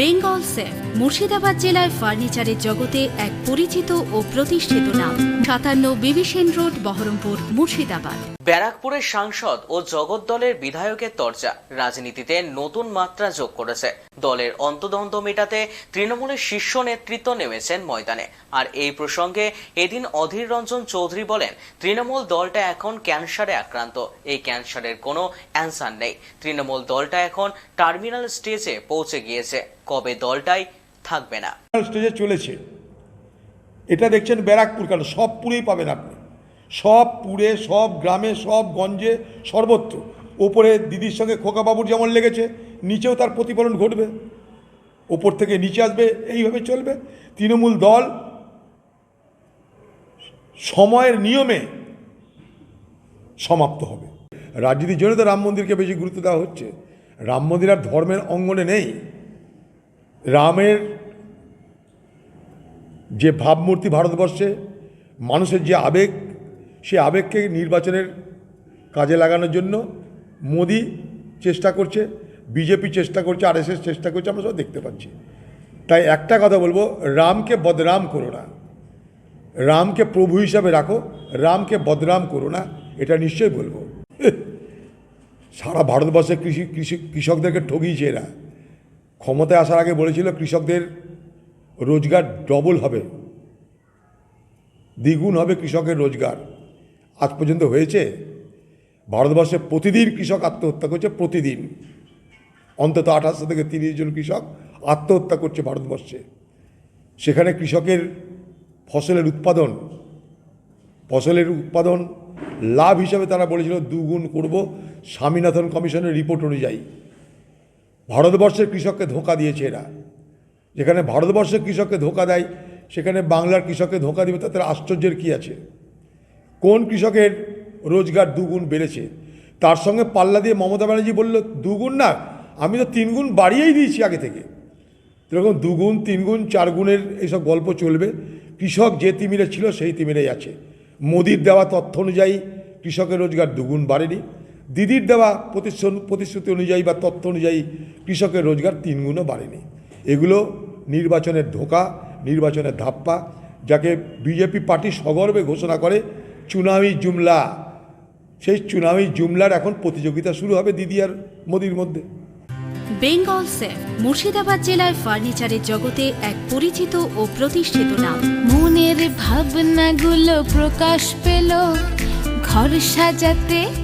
Bengal safe, Murshidabad জেলায় ফার্নিচারের জগতে এক পরিচিত ও প্রতিষ্ঠিত নাম। সাতান্ন বিবিসেন রোড, বহরমপুর, মুর্শিদাবাদ। ব্যারাকপুরের সাংসদ ও জগৎ দলের বিধায়কের তরজা, রাজনীতিতে নতুন মাত্রা যোগ করেছে। দলের অন্তদ্বন্দ্ব মেটাতে তৃণমূলের শীর্ষ নেতৃত্ব নেমেছেন ময়দানে। আর এই প্রসঙ্গে এদিন অধীর রঞ্জন চৌধুরী বলেন, তৃণমূল দলটা এখন ক্যান্সারে আক্রান্ত। এই ক্যান্সারের কোনো অ্যান্সার নেই। তৃণমূল দলটা এখন টার্মিনাল স্টেজে পৌঁছে গিয়েছে। কবে দলটাই থাকবে না। স্টেজে চলেছে। এটা দেখছেন ব্যারাকপুর কেন? সব পুরেই পাবেন আপনি। সব পুরে, সব গ্রামে, সব গঞ্জে সর্বত্র। ওপরে দিদির সঙ্গে খোকাবাবুর যেমন লেগেছে, নিচেও তার প্রতিফলন ঘটবে। ওপর থেকে নিচে আসবে, এইভাবে চলবে। তৃণমূল দল সময়ের নিয়মে সমাপ্ত হবে। রাজনীতির জন্য তো রাম মন্দিরকে বেশি গুরুত্ব দেওয়া হচ্ছে। রাম মন্দির আর ধর্মের অঙ্গনে নেই। রামের যে ভাবমূর্তি ভারতবর্ষে, মানুষের যে আবেগ সে আবেগকে নির্বাচনের কাজে লাগানোর জন্য মোদি চেষ্টা করছে, বিজেপি চেষ্টা করছে, আরএসএস চেষ্টা করছে, আমরা সব দেখতে পাচ্ছি। তাই একটা কথা বলব, রামকে বদনাম করো না। রামকে প্রভু হিসাবে রাখো, রামকে বদনাম করো না, এটা নিশ্চয়ই বলব। সারা ভারতবর্ষে কৃষি কৃষি, কৃষকদেরকে ঠগিয়েছে এরা। ক্ষমতায় আসার আগে বলেছিল কৃষকদের রোজগার ডবল হবে। দ্বিগুণ হবে কৃষকের রোজগার। আজ পর্যন্ত হয়েছে। ভারতবর্ষে প্রতিদিন কৃষক আত্মহত্যা করছে, প্রতিদিন। অন্তত আঠাশশো থেকে তিরিশ জন কৃষক আত্মহত্যা করছে ভারতবর্ষে। সেখানে কৃষকের ফসলের উৎপাদন ফসলের উৎপাদন লাভ হিসাবে তারা বলেছিল দুগুণ করব। স্বামীনাথন কমিশনের রিপোর্ট অনুযায়ী। ভারতবর্ষের কৃষককে ধোঁকা দিয়েছে এরা। যেখানে ভারতবর্ষের কৃষককে ধোঁকা দেয়, সেখানে বাংলার কৃষককে ধোঁকা দিবে তাদের আশ্চর্যের কী আছে? কোন কৃষকের রোজগার দুগুণ বেড়েছে? তার সঙ্গে পাল্লা দিয়ে মমতা ব্যানার্জি বলল, দুগুণ না, আমি তো তিনগুণ বাড়িয়েই দিয়েছি আগে থেকে। এরকম দুগুণ, তিনগুণ চার গুণের এইসব গল্প চলবে। কৃষক যে তিমিরে ছিল, সেই তিমিরেই আছে। মোদির দেওয়া তথ্য অনুযায়ী কৃষকের রোজগার দুগুণ বাড়েনি। দিদির দেওয়া প্রতিশ্রুতি অনুযায়ী বা তথ্য অনুযায়ী কৃষকের রোজগার তিনগুণও বাড়েনি। এগুলো নির্বাচনের ধোকা, নির্বাচনের ধাপ্পা, যাকে বিজেপি পার্টি সগর্বে ঘোষণা করে চুনামি জুমলা। সেই চুনামি জুমলার এখন প্রতিযোগিতা শুরু হবে দিদি আর মোদির মধ্যে। বেঙ্গল সেফ মুর্শিদাবাদ জেলায় ফার্নিচারের জগতে এক পরিচিত ও প্রতিষ্ঠিত নাম। মনের ভাবনাগুলো প্রকাশ পেল। ঘর সাজাতে